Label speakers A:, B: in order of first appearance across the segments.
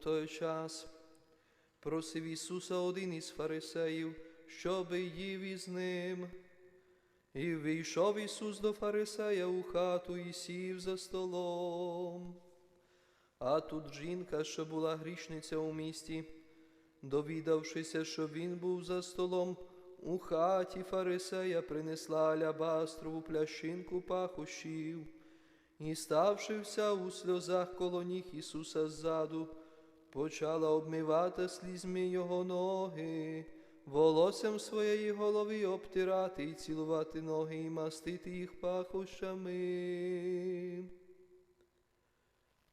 A: той час просив Ісуса один із фарисеїв, щоби їв із ним. І вийшов Ісус до фарисея у хату і сів за столом. А тут жінка, що була грішниця у місті, довідавшися, що він був за столом, у хаті фарисея принесла алябастрову плящинку пахощів, і, ставши вся у сльозах коло ніг Ісуса ззаду, почала обмивати слізьми його ноги, волоссям своєї голови обтирати і цілувати ноги і мастити їх пахощами.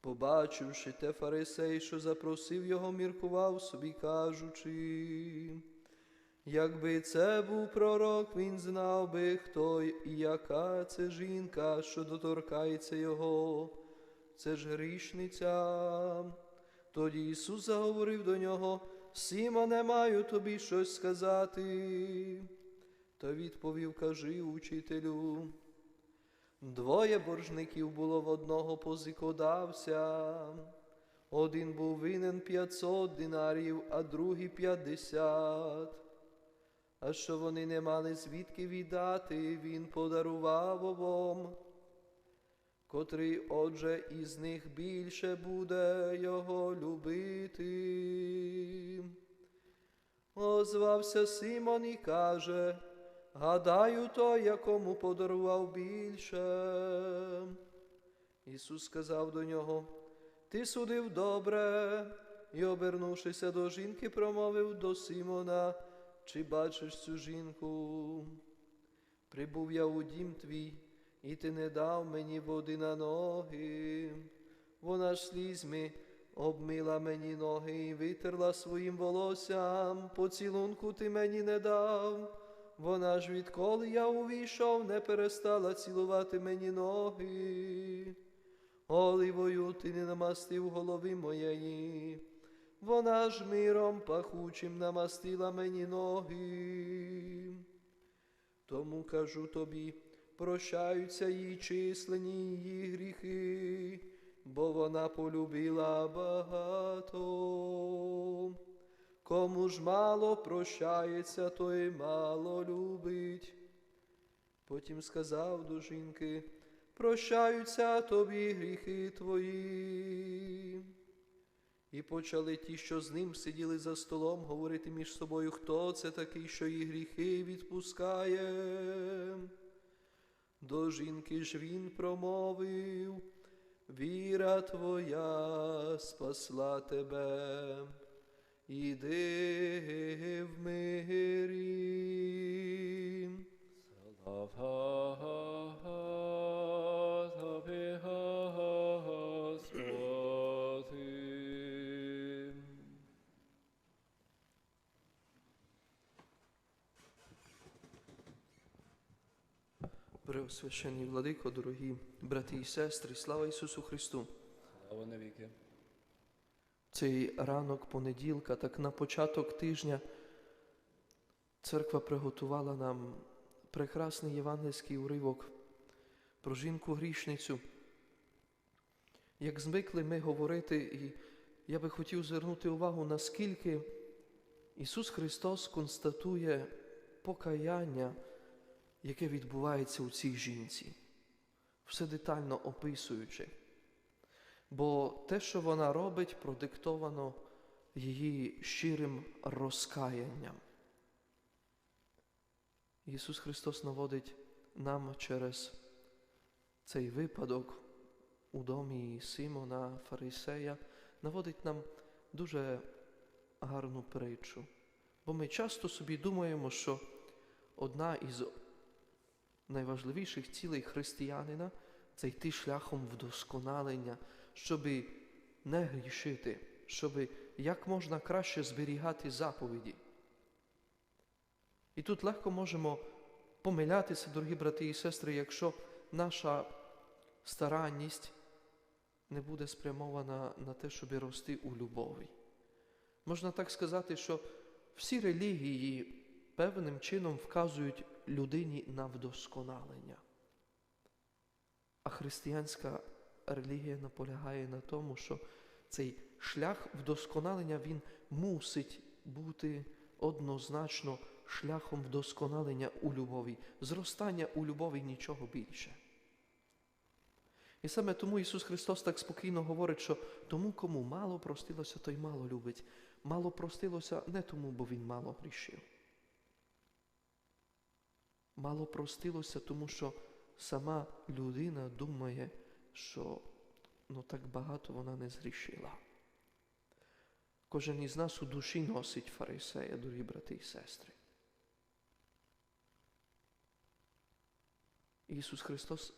A: Побачивши те фарисей, що запросив його, міркував собі, кажучи, якби це був пророк, він знав би, хто і яка це жінка, що доторкається його, це ж грішниця. Тоді Ісус заговорив до нього, Сімоне, маю тобі щось сказати. Та відповів, кажи, учителю. Двоє боржників було в одного позикодавця. Один був винен 500 динарів, а другий 50. А що вони не мали звідки віддати, він подарував обом. Котрий, отже, із них більше буде його любити. Озвався Симон і каже, гадаю, той, якому подарував більше. Ісус сказав до нього, Ти судив добре, і, обернувшися до жінки, промовив до Симона, чи бачиш цю жінку? Прибув я у дім твій, і ти не дав мені води на ноги. Вона ж слізьми обмила мені ноги і витерла своїм волоссям, поцілунку ти мені не дав. Вона ж відколи я увійшов, не перестала цілувати мені ноги. Оливою ти не намастив голови моєї. Вона ж миром пахучим намастила мені ноги. Тому кажу тобі, прощаються їй численні її гріхи, бо вона полюбила багато. Кому ж мало прощається, той мало любить. Потім сказав до жінки, прощаються тобі гріхи твої. І почали ті, що з ним сиділи за столом, говорити між собою, хто це такий, що її гріхи відпускає. До жінки ж він промовив, віра твоя спасла тебе, іди в мирі.
B: Слава
A: Преосвященний владико, дорогі брати і сестри, слава Ісусу Христу!
B: Слава навіки.
A: Цей ранок понеділка, так на початок тижня, церква приготувала нам прекрасний євангельський уривок про жінку грішницю. Як звикли ми говорити, і я би хотів звернути увагу, наскільки Ісус Христос констатує покаяння, яке відбувається у цій жінці, все детально описуючи. Бо те, що вона робить, продиктовано її щирим розкаянням. Ісус Христос наводить нам через цей випадок у домі Симона Фарисея, наводить нам дуже гарну притчу. Бо ми часто собі думаємо, що одна із найважливіших цілей християнина це йти шляхом вдосконалення, щоби не грішити, щоби як можна краще зберігати заповіді. І тут легко можемо помилятися, дорогі брати і сестри, якщо наша старанність не буде спрямована на те, щоб рости у любові. Можна так сказати, що всі релігії певним чином вказують людині на вдосконалення. А християнська релігія наполягає на тому, що цей шлях вдосконалення він мусить бути однозначно шляхом вдосконалення у любові, зростання у любові нічого більше. І саме тому Ісус Христос так спокійно говорить, що тому, кому мало простилося, той мало любить. Мало простилося не тому, бо він мало грішив. Мало простилося, тому що сама людина думає, що ну так багато вона не згрішила. Кожен із нас у душі носить фарисея, дорогі брати і сестри. Ісус Христос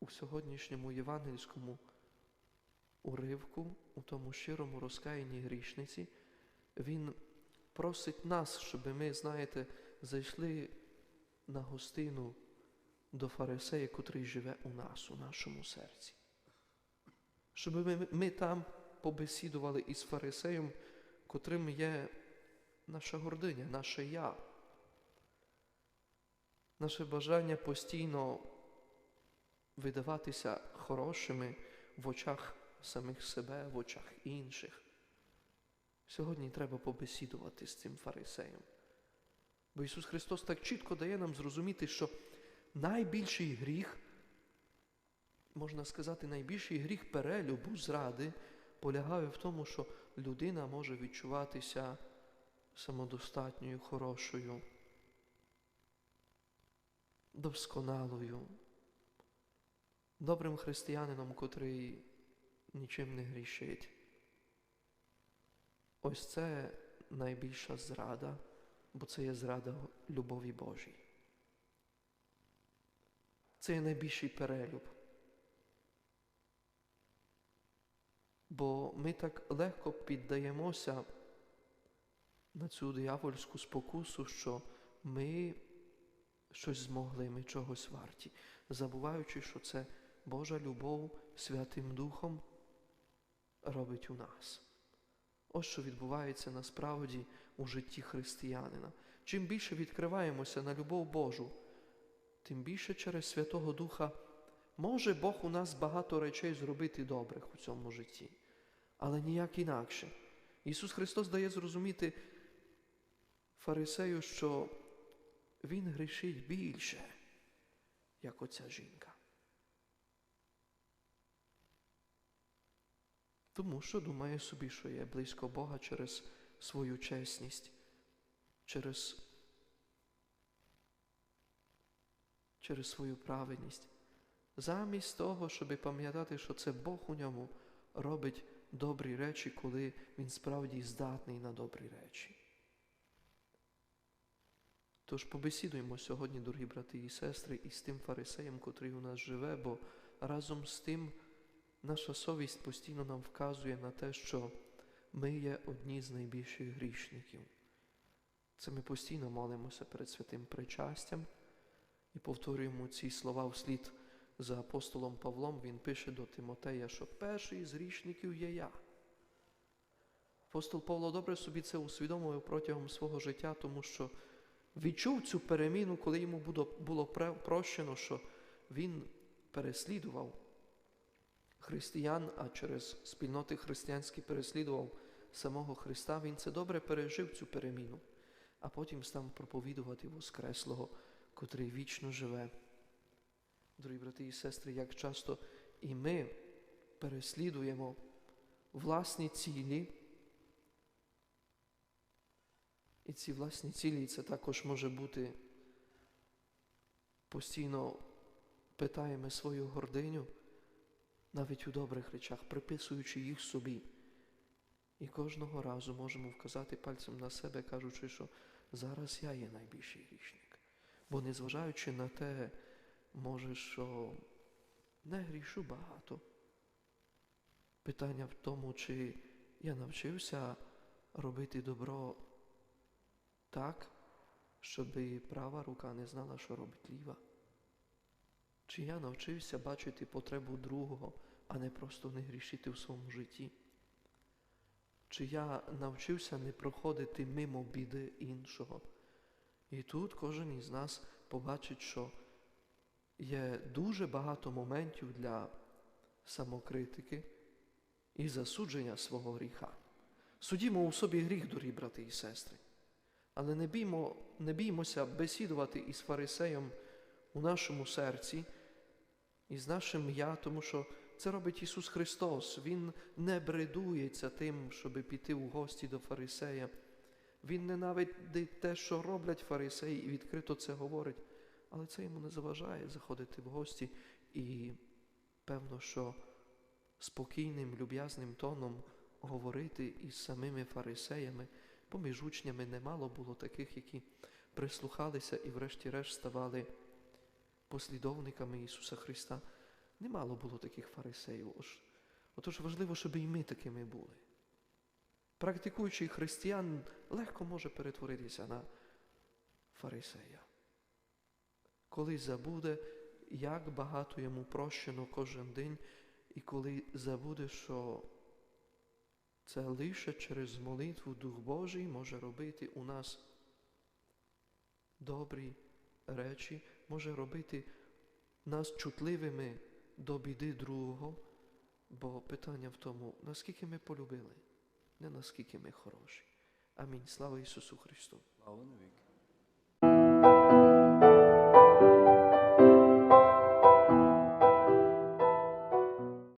A: у сьогоднішньому євангельському уривку, у тому щирому розкаянні грішниці, Він просить нас, щоб ми, знаєте, зайшли на гостину до фарисея, котрий живе у нас, у нашому серці. Щоб ми, ми там побесідували із фарисеєм, котрим є наша гординя, наше я, наше бажання постійно видаватися хорошими в очах самих себе, в очах інших. Сьогодні треба побесідувати з цим фарисеєм. Бо Ісус Христос так чітко дає нам зрозуміти, що найбільший гріх, можна сказати, найбільший гріх перелюбу, зради, полягає в тому, що людина може відчуватися самодостатньою, хорошою, досконалою, добрим християнином, котрий нічим не грішить. Ось це найбільша зрада, бо це є зрада любові Божій. Це є найбільший перелюб. Бо ми так легко піддаємося на цю диявольську спокусу, що ми щось змогли, ми чогось варті, забуваючи, що це Божа любов Святим Духом робить у нас. Ось що відбувається насправді у житті християнина. Чим більше відкриваємося на любов Божу, тим більше через Святого Духа може Бог у нас багато речей зробити добрих у цьому житті, але ніяк інакше. Ісус Христос дає зрозуміти фарисею, що Він грішить більше, як оця жінка. Тому що думає собі, що є близько Бога через свою чесність, через, через свою праведність. Замість того, щоб пам'ятати, що це Бог у ньому робить добрі речі, коли він справді здатний на добрі речі. Тож побесідуємо сьогодні, дорогі брати і сестри, із тим фарисеєм, котрий у нас живе, бо разом з тим наша совість постійно нам вказує на те, що ми є одні з найбільших грішників. Це ми постійно молимося перед святим причастям і повторюємо ці слова вслід за апостолом Павлом. Він пише до Тимотея, що перший з грішників є я. Апостол Павло добре собі це усвідомив протягом свого життя, тому що відчув цю переміну, коли йому було прощено, що він переслідував християн, а через спільноти християнські переслідував самого Христа, він це добре пережив цю переміну, а потім став проповідувати Воскреслого, котрий вічно живе. Дорогі брати і сестри, як часто і ми переслідуємо власні цілі. І ці власні цілі, це також може бути постійно питаємо свою гординю, навіть у добрих речах, приписуючи їх собі. І кожного разу можемо вказати пальцем на себе, кажучи, що зараз я є найбільший грішник. Бо незважаючи на те, може, що не грішу багато. Питання в тому, чи я навчився робити добро так, щоб права рука не знала, що робить ліва. Чи я навчився бачити потребу другого, а не просто не грішити в своєму житті? Чи я навчився не проходити мимо біди іншого? І тут кожен із нас побачить, що є дуже багато моментів для самокритики і засудження свого гріха. Судімо у собі гріх, дорогі брати і сестри. Але не, біймо, не біймося бесідувати із фарисеєм у нашому серці, із нашим я, тому що це робить Ісус Христос. Він не бредується тим, щоб піти у гості до фарисея. Він ненавидить те, що роблять фарисеї, і відкрито це говорить. Але це йому не заважає заходити в гості і, певно, що спокійним, люб'язним тоном говорити із самими фарисеями. Поміж учнями немало було таких, які прислухалися і, врешті-решт, ставали послідовниками Ісуса Христа. Немало було таких фарисеїв. Ож- Отож важливо, щоб і ми такими були. Практикуючий християн легко може перетворитися на фарисея. Коли забуде, як багато йому прощено кожен день, і коли забуде, що це лише через молитву Дух Божий може робити у нас добрі речі, може робити нас чутливими до біди другого, бо питання в тому, наскільки ми полюбили, не наскільки ми хороші. Амінь. Слава Ісусу Христу.
B: Слава навіки.